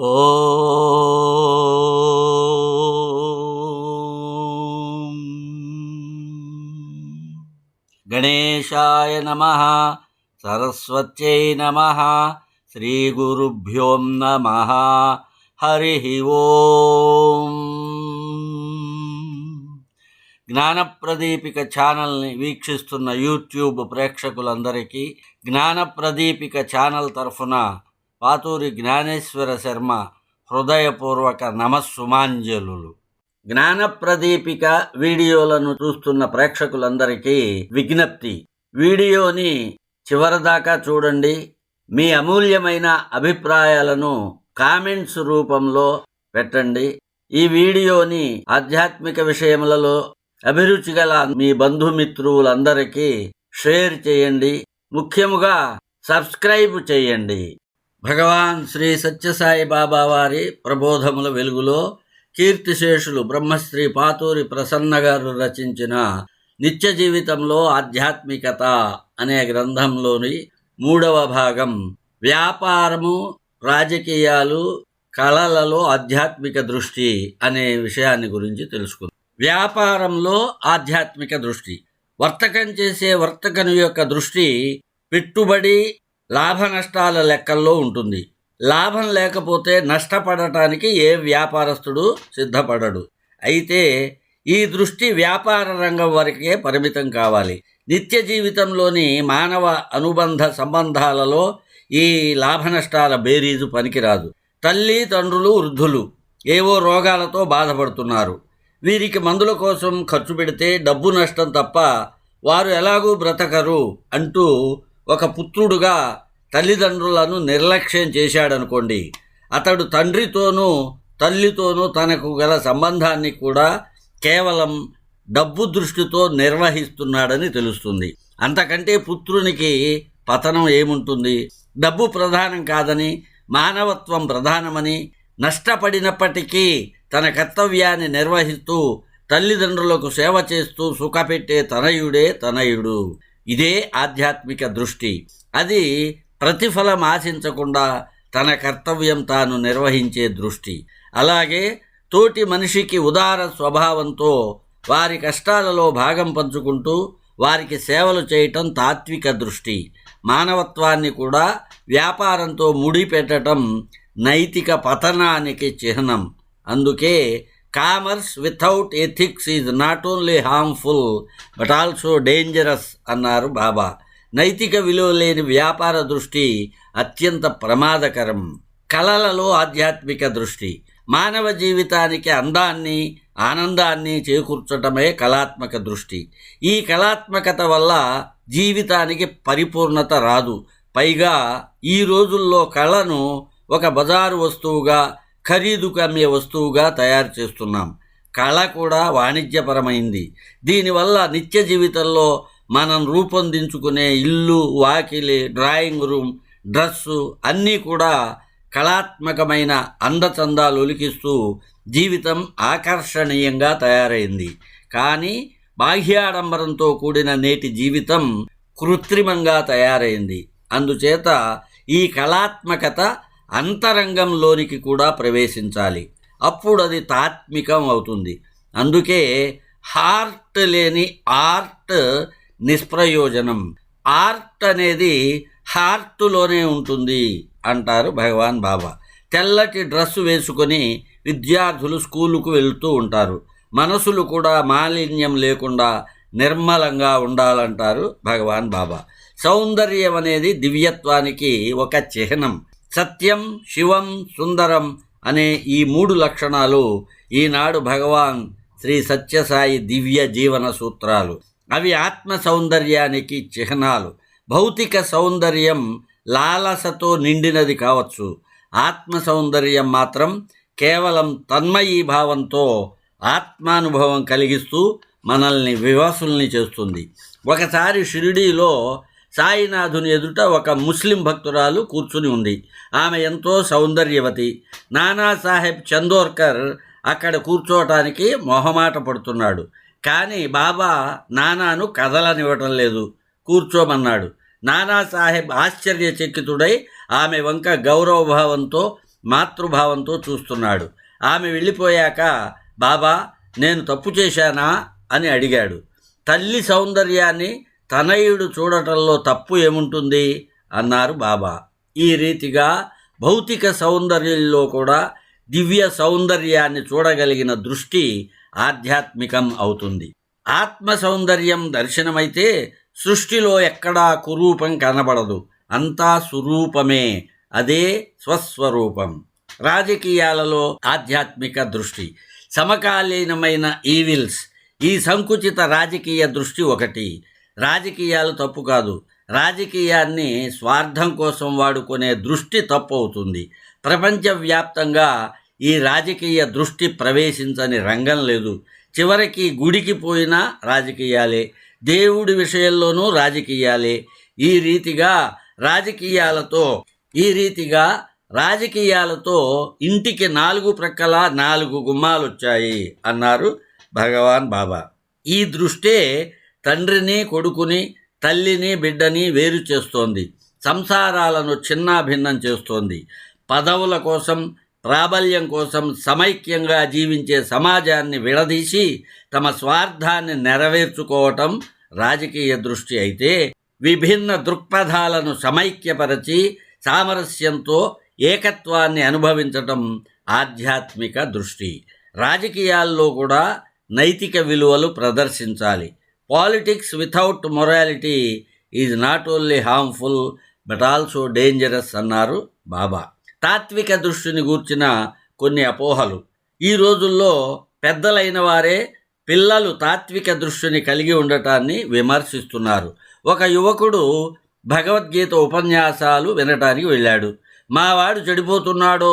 ఓ గణేశాయ నమ సరస్వత్యై నమ శ్రీగురుభ్యోం నమ హరి ఓం. జ్ఞానప్రదీపిక ఛానల్ని వీక్షిస్తున్న యూట్యూబ్ ప్రేక్షకులందరికీ జ్ఞానప్రదీపిక ఛానల్ తరఫున పాతూరి జ్ఞానేశ్వర శర్మ హృదయపూర్వక నమస్సుమాంజలులు. జ్ఞానప్రదీపిక వీడియోలను చూస్తున్న ప్రేక్షకులందరికీ విజ్ఞప్తి. వీడియోని చివరిదాకా చూడండి. మీ అమూల్యమైన అభిప్రాయాలను కామెంట్స్ రూపంలో పెట్టండి. ఈ వీడియోని ఆధ్యాత్మిక విషయములలో అభిరుచి గల మీ బంధుమిత్రులందరికీ షేర్ చేయండి. ముఖ్యముగా సబ్స్క్రైబ్ చేయండి. భగవాన్ శ్రీ సత్యసాయి బాబా వారి ప్రబోధముల వెలుగులో కీర్తిశేషులు బ్రహ్మశ్రీ పాతూరి ప్రసన్న గారు రచించిన నిత్య జీవితంలో ఆధ్యాత్మికత అనే గ్రంథంలోని మూడవ భాగం. వ్యాపారము రాజకీయాలు కళలలో ఆధ్యాత్మిక దృష్టి అనే విషయాన్ని గురించి తెలుసుకుందాం. వ్యాపారంలో ఆధ్యాత్మిక దృష్టి. వర్తకం చేసే వర్తకను యొక్క దృష్టి పెట్టుబడి లాభ నష్టాల లెక్కల్లో ఉంటుంది. లాభం లేకపోతే నష్టపడటానికి ఏ వ్యాపారస్తుడు సిద్ధపడడు. అయితే ఈ దృష్టి వ్యాపార రంగం వరకే పరిమితం కావాలి. నిత్య జీవితంలోని మానవ అనుబంధ సంబంధాలలో ఈ లాభ నష్టాల బేరీజు పనికిరాదు. తల్లి తండ్రులు వృద్ధులు ఏవో రోగాలతో బాధపడుతున్నారు. వీరికి మందుల కోసం ఖర్చు పెడితే డబ్బు నష్టం తప్ప వారు ఎలాగూ బ్రతకరు అంటూ ఒక పుత్రుడుగా తల్లిదండ్రులను నిర్లక్ష్యం చేశాడనుకోండి అతడు తండ్రితోనూ తల్లితోనూ తనకు గల సంబంధాన్ని కూడా కేవలం డబ్బు దృష్టితో నిర్వహిస్తున్నాడని తెలుస్తుంది. అంతకంటే పుత్రునికి పతనం ఏముంటుంది? డబ్బు ప్రధానం కాదని మానవత్వం ప్రధానమని నష్టపడినప్పటికీ తన కర్తవ్యాన్ని నిర్వహిస్తూ తల్లిదండ్రులకు సేవ చేస్తూ సుఖపెట్టే తనయుడే తనయుడు. ఇదే ఆధ్యాత్మిక దృష్టి. అది ప్రతిఫలం ఆశించకుండా తన కర్తవ్యం తాను నిర్వహించే దృష్టి. అలాగే తోటి మనిషికి ఉదార స్వభావంతో వారి కష్టాలలో భాగం పంచుకుంటూ వారికి సేవలు చేయటం తాత్విక దృష్టి. మానవత్వాన్ని కూడా వ్యాపారంతో ముడిపెట్టడం నైతిక పతనానికి చిహ్నం. అందుకే commerce without ethics is not only harmful but also dangerous అన్నారు బాబా. నైతిక విలువ లేని వ్యాపార దృష్టి అత్యంత ప్రమాదకరం. కళలలో ఆధ్యాత్మిక దృష్టి. మానవ జీవితానికి అందాన్ని ఆనందాన్ని చేకూర్చటమే కళాత్మక దృష్టి. ఈ కళాత్మకత వల్ల జీవితానికి పరిపూర్ణత రాదు. పైగా ఈ రోజుల్లో కళను ఒక బజారు వస్తువుగా ఖరీదుకు అమ్మే వస్తువుగా తయారు చేస్తున్నాం. కళ కూడా వాణిజ్యపరమైంది. దీనివల్ల నిత్య జీవితంలో మనం రూపొందించుకునే ఇల్లు వాకిలి డ్రాయింగ్ రూమ్ డ్రస్సు అన్నీ కూడా కళాత్మకమైన అందచందాలు ఒలికిస్తూ జీవితం ఆకర్షణీయంగా తయారైంది. కానీ బాహ్యాడంబరంతో కూడిన నేటి జీవితం కృత్రిమంగా తయారైంది. అందుచేత ఈ కళాత్మకత అంతరంగంలోనికి కూడా ప్రవేశించాలి. అప్పుడు అది తాత్మికం అవుతుంది. అందుకే హార్ట్ లేని ఆర్ట్ నిష్ప్రయోజనం. ఆర్ట్ అనేది హార్ట్లోనే ఉంటుంది అంటారు భగవాన్ బాబా. తెల్లటి డ్రెస్సు వేసుకొని విద్యార్థులు స్కూలుకు వెళ్తూ ఉంటారు. మనసులు కూడా మాలిన్యం లేకుండా నిర్మలంగా ఉండాలంటారు భగవాన్ బాబా. సౌందర్యం అనేది దివ్యత్వానికి ఒక చిహ్నం. సత్యం శివం సుందరం అనే ఈ మూడు లక్షణాలు ఈనాడు భగవాన్ శ్రీ సత్యసాయి దివ్య జీవన సూత్రాలు. అవి ఆత్మ సౌందర్యానికి చిహ్నాలు. భౌతిక సౌందర్యం లాలసతో నిండినది కావచ్చు. ఆత్మ సౌందర్యం మాత్రం కేవలం తన్మయీ భావంతో ఆత్మానుభవం కలిగిస్తూ మనల్ని వివాసుల్ని చేస్తుంది. ఒకసారి షిరిడీలో సాయినాథుని ఎదుట ఒక ముస్లిం భక్తురాలు కూర్చుని ఉంది. ఆమె ఎంతో సౌందర్యవతి. నానాసాహెబ్ చందోర్కర్ అక్కడ కూర్చోవటానికి మొహమాట పడుతున్నాడు. కానీ బాబా నానాను కదలనివ్వటం లేదు. కూర్చోమన్నాడు. నానాసాహెబ్ ఆశ్చర్యచకితుడై ఆమె వంక గౌరవభావంతో మాతృభావంతో చూస్తున్నాడు. ఆమె వెళ్ళిపోయాక బాబా నేను తప్పు చేశానా? అని అడిగాడు. తల్లి సౌందర్యాన్ని తనయుడు చూడటంలో తప్పు ఏముంటుంది? అన్నారు బాబా. ఈ రీతిగా భౌతిక సౌందర్యంలో కూడా దివ్య సౌందర్యాన్ని చూడగలిగిన దృష్టి ఆధ్యాత్మికం అవుతుంది. ఆత్మ సౌందర్యం దర్శనమైతే సృష్టిలో ఎక్కడా కురూపం కనబడదు. అంతా సురూపమే. అదే స్వస్వరూపం. రాజకీయాలలో ఆధ్యాత్మిక దృష్టి. సమకాలీనమైన ఈవిల్స్. ఈ సంకుచిత రాజకీయ దృష్టి ఒకటి. రాజకీయాలు తప్పు కాదు. రాజకీయాన్ని స్వార్థం కోసం వాడుకునే దృష్టి తప్పు అవుతుంది. ప్రపంచవ్యాప్తంగా ఈ రాజకీయ దృష్టి ప్రవేశించని రంగం లేదు. చివరికి గుడికి పోయినా రాజకీయాలే. దేవుడి విషయంలోనూ రాజకీయాలే. ఈ రీతిగా రాజకీయాలతో ఈ రీతిగా రాజకీయాలతో ఇంటికి నాలుగు ప్రక్కల నాలుగు గుమ్మాలు వచ్చాయి అన్నారు భగవాన్ బాబా. ఈ దృష్టే తండ్రిని కొడుకుని తల్లిని బిడ్డని వేరు చేస్తోంది. సంసారాలను చిన్నాభిన్నం చేస్తోంది. పదవుల కోసం ప్రాబల్యం కోసం సమైక్యంగా జీవించే సమాజాన్ని విడదీసి తమ స్వార్థాన్ని నెరవేర్చుకోవటం రాజకీయ దృష్టి అయితే విభిన్న దృక్పథాలను సమైక్యపరచి సామరస్యంతో ఏకత్వాన్ని అనుభవించటం ఆధ్యాత్మిక దృష్టి. రాజకీయాల్లో కూడా నైతిక విలువలు ప్రదర్శించాలి. Politics without morality is not only harmful but also dangerous అన్నారు బాబా. తాత్విక దృష్టిని గూర్చిన కొన్ని అపోహలు. ఈ రోజుల్లో పెద్దలైన వారే పిల్లలు తాత్విక దృష్టిని కలిగి ఉండటాన్ని విమర్శిస్తున్నారు. ఒక యువకుడు భగవద్గీత ఉపన్యాసాలు వినటానికి వెళ్ళాడు. మావాడు చెడిపోతున్నాడో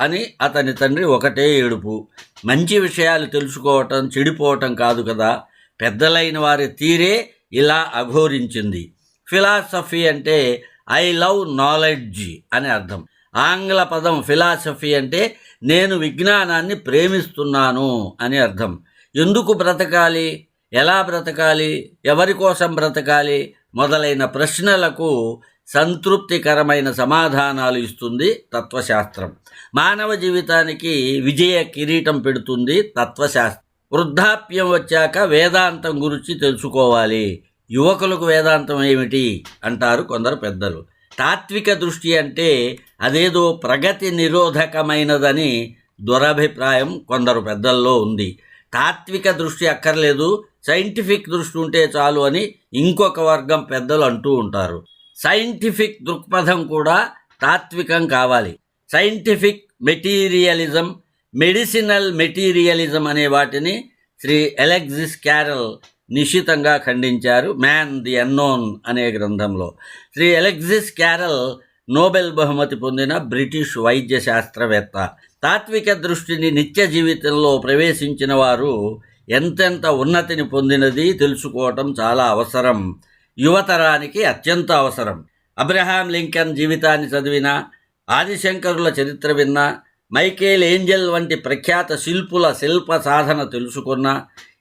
అని అతని తండ్రి ఒకటే ఏడుపు. మంచి విషయాలు తెలుసుకోవటం చెడిపోవటం కాదు కదా. పెద్దలైన వారి తీరే ఇలా అఘోరించింది. ఫిలాసఫీ అంటే ఐ లవ్ నాలెడ్జ్ అని అర్థం. ఆంగ్ల పదం ఫిలాసఫీ అంటే నేను విజ్ఞానాన్ని ప్రేమిస్తున్నాను అని అర్థం. ఎందుకు బ్రతకాలి? ఎలా బ్రతకాలి? ఎవరి కోసం బ్రతకాలి? మొదలైన ప్రశ్నలకు సంతృప్తికరమైన సమాధానాలు ఇస్తుంది తత్వశాస్త్రం. మానవ జీవితానికి విజయ కిరీటం పెడుతుంది తత్వశాస్త్రం. వృద్ధాప్యం వచ్చాక వేదాంతం గురించి తెలుసుకోవాలి. యువకులకు వేదాంతం ఏమిటి? అంటారు కొందరు పెద్దలు. తాత్విక దృష్టి అంటే అదేదో ప్రగతి నిరోధకమైనదని దురభిప్రాయం కొందరు పెద్దల్లో ఉంది. తాత్విక దృష్టి అక్కర్లేదు సైంటిఫిక్ దృష్టి ఉంటే చాలు అని ఇంకొక వర్గం పెద్దలు అంటూ ఉంటారు. సైంటిఫిక్ దృక్పథం కూడా తాత్వికం కావాలి. సైంటిఫిక్ మెటీరియలిజం మెడిసినల్ మెటీరియలిజం అనే వాటిని శ్రీ ఎలెక్సిస్ క్యారల్ నిశితంగా ఖండించారు. మ్యాన్ ది అన్నోన్ అనే గ్రంథంలో. శ్రీ ఎలెక్సిస్ క్యారల్ నోబెల్ బహుమతి పొందిన బ్రిటిష్ వైద్య శాస్త్రవేత్త. తాత్విక దృష్టిని నిత్య జీవితంలో ప్రవేశించిన వారు ఎంతెంత ఉన్నతిని పొందినది తెలుసుకోవటం చాలా అవసరం. యువతరానికి అత్యంత అవసరం. అబ్రహాం లింకన్ జీవితాన్ని చదివిన ఆదిశంకరుల చరిత్ర విన్నా మైకేల్ ఏంజల్ వంటి ప్రఖ్యాత శిల్పుల శిల్ప సాధన తెలుసుకున్న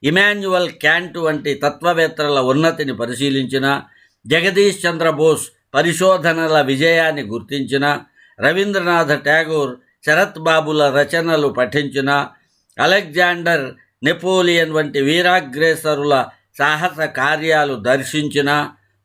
ఇమాన్యువల్ క్యాంట్ వంటి తత్వవేత్తల ఉన్నతిని పరిశీలించిన జగదీష్ చంద్రబోస్ పరిశోధనల విజయాన్ని గుర్తించిన రవీంద్రనాథ్ ట్యాగూర్ శరత్ బాబుల రచనలు పఠించిన అలెగ్జాండర్ నెపోలియన్ వంటి వీరాగ్రేసరుల సాహస కార్యాలు దర్శించిన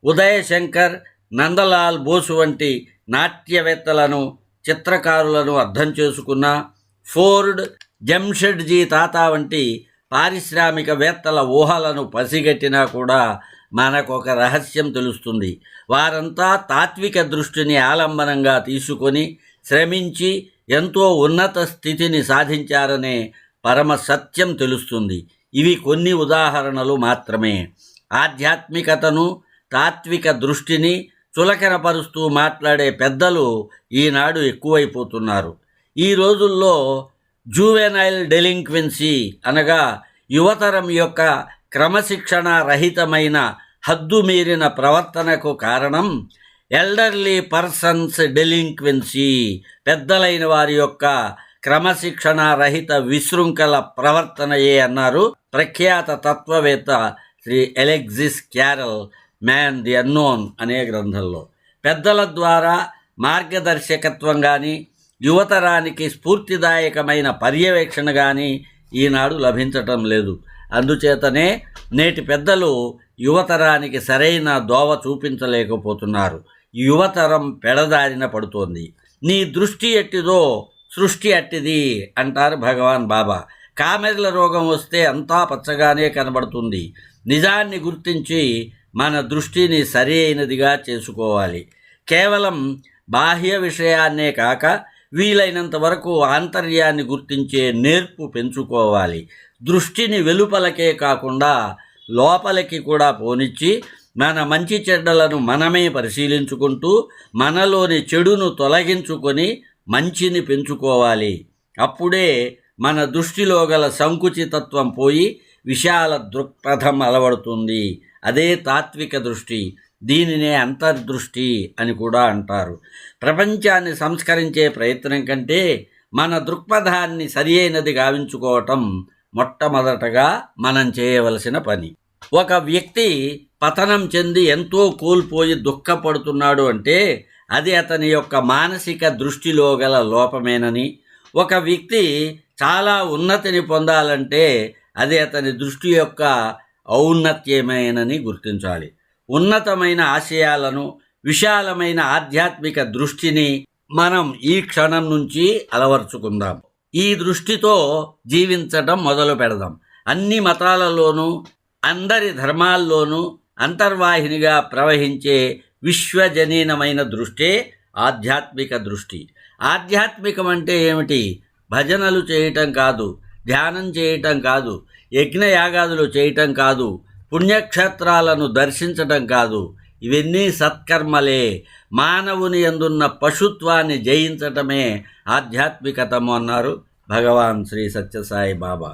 ఉదయశంకర్ నందలాల్ బోసు వంటి నాట్యవేత్తలను చిత్రకారులను అర్థం చేసుకున్న ఫోర్డ్ జంషెడ్జీ తాత వంటి పారిశ్రామికవేత్తల ఊహలను పసిగట్టినా కూడా మనకు ఒక రహస్యం తెలుస్తుంది. వారంతా తాత్విక దృష్టిని ఆలంబనంగా తీసుకొని శ్రమించి ఎంతో ఉన్నత స్థితిని సాధించారనే పరమ సత్యం తెలుస్తుంది. ఇవి కొన్ని ఉదాహరణలు మాత్రమే. ఆధ్యాత్మికతను తాత్విక దృష్టిని చులకనపరుస్తూ మాట్లాడే పెద్దలు ఈనాడు ఎక్కువైపోతున్నారు. ఈ రోజుల్లో జూవెనైల్ డెలింక్వెన్సీ అనగా యువతరం యొక్క క్రమశిక్షణ రహితమైన హద్దు మీరిన ప్రవర్తనకు కారణం ఎల్డర్లీ పర్సన్స్ డెలింక్వెన్సీ. పెద్దలైన వారి యొక్క క్రమశిక్షణ రహిత విశృంఖల ప్రవర్తనయే అన్నారు ప్రఖ్యాత తత్వవేత్త Shri Alexis Carrel. Man the unknown అనే గ్రంథంలో. పెద్దల ద్వారా మార్గదర్శకత్వం కానీ యువతరానికి స్ఫూర్తిదాయకమైన పర్యవేక్షణ కానీ ఈనాడు లభించటం లేదు. అందుచేతనే నేటి పెద్దలు యువతరానికి సరైన దోవ చూపించలేకపోతున్నారు. యువతరం పెడదారిన పడుతోంది. నీ దృష్టి ఎట్టిదో సృష్టి అట్టిది అంటారు భగవాన్ బాబా. కామెర్ల రోగం వస్తే అంతా పచ్చగానే కనబడుతుంది. నిజాన్ని గుర్తించి మన దృష్టిని సరి అయినదిగా చేసుకోవాలి. కేవలం బాహ్య విషయాన్నే కాక వీలైనంత వరకు ఆంతర్యాన్ని గుర్తించే నేర్పు పెంచుకోవాలి. దృష్టిని వెలుపలకే కాకుండా లోపలికి కూడా పోనిచ్చి మన మంచి చెడ్డలను మనమే పరిశీలించుకుంటూ మనలోని చెడును తొలగించుకొని మంచిని పెంచుకోవాలి. అప్పుడే మన దృష్టిలో గల సంకుచితత్వం పోయి విశాల దృక్పథం అలవడుతుంది. అదే తాత్విక దృష్టి దీనినే అంతర్దృష్టి అని కూడా అంటారు. ప్రపంచాన్ని సంస్కరించే ప్రయత్నం కంటే మన దృక్పథాన్ని సరి అయినది గావించుకోవటం మొట్టమొదటగా మనం చేయవలసిన పని. ఒక వ్యక్తి పతనం చెంది ఎంతో కోల్పోయి దుఃఖపడుతున్నాడు అంటే అది అతని యొక్క మానసిక దృష్టిలో గల లోపమేనని. ఒక వ్యక్తి చాలా ఉన్నతిని పొందాలంటే అది అతని దృష్టి యొక్క ఔన్నత్యమేనని గుర్తించాలి. ఉన్నతమైన ఆశయాలను విశాలమైన ఆధ్యాత్మిక దృష్టిని మనం ఈ క్షణం నుంచి అలవర్చుకుందాం. ఈ దృష్టితో జీవించటం మొదలు పెడదాం. అన్ని మతాలలోనూ అందరి ధర్మాల్లోనూ అంతర్వాహినిగా ప్రవహించే విశ్వజనీనమైన దృష్టే ఆధ్యాత్మిక దృష్టి. ఆధ్యాత్మికం అంటే ఏమిటి? భజనలు చేయటం కాదు. ధ్యానం చేయటం కాదు యజ్ఞయాగాదులు చేయటం కాదు పుణ్యక్షేత్రాలను దర్శించటం కాదు. ఇవన్నీ సత్కర్మలే. మానవుని ఎందున్న పశుత్వాన్ని జయించటమే ఆధ్యాత్మికతము అన్నారు Bhagavan Shri Sathya Sai Baba.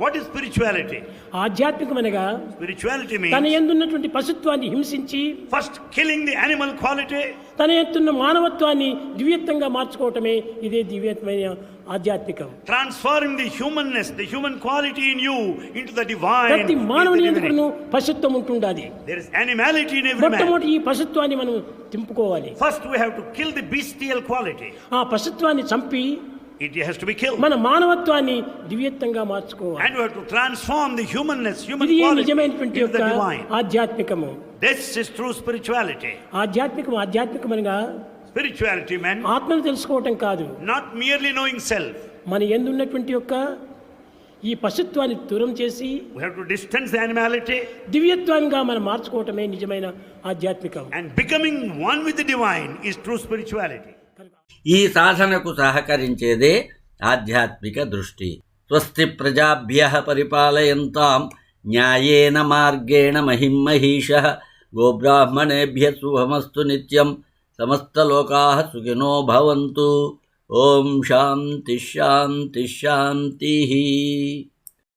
What is spirituality ఆధ్యాత్మికమనగా spirituality means తన యందున్నటువంటి పశుత్వాన్ని హింసించి first killing the animal quality తన యందున్న మానవత్వాన్ని దివ్యత్వంగా మార్చుకోవటమే ఇదే దివ్యత్వమైన ఆధ్యాత్మికం. Transform the humanness the human quality in you into the divine ప్రతి మానవుని యందు పశుత్వం ఉంటుండాలి there is animality in every man ఈ పశుత్వాన్ని మనం తింపుకోవాలి first we have to kill the bestial quality ఆ పశుత్వాన్ని చంపి It has to be killed. మన మానవత్వాన్ని దివ్యత్వంగా మార్చుకోవాలి And we have to transform the humanness, human ఇది quality నిజమైనటువంటి into యొక్క the divine. ఆధ్యాత్మికము This is true spirituality. ఆధ్యాత్మికం ఆధ్యాత్మికమనగా Spirituality, man, ఆత్మను తెలుసుకోవటం కాదు not merely knowing self. మన ఎందున్నటువంటి యొక్క ఈ పశుత్వాన్ని దూరం చేసి We have to distance the animality దివ్యత్వంగా మనం మార్చుకోవటమే నిజమైన ఆధ్యాత్మికం and becoming one with the divine is true spirituality. ఈ సాధనకు సహకరించేదే ఆధ్యాత్మిక దృష్టి. స్వస్తి ప్రజాభ్య పరిపాలయంతాం న్యాయేన మార్గేణ మహిం మహిష గోబ్రాహ్మణేభ్య శుభమస్తు నిత్యం సమస్తలోకా సుఖినో భవంతు. ఓం శాంతి శాంతి శాంతి.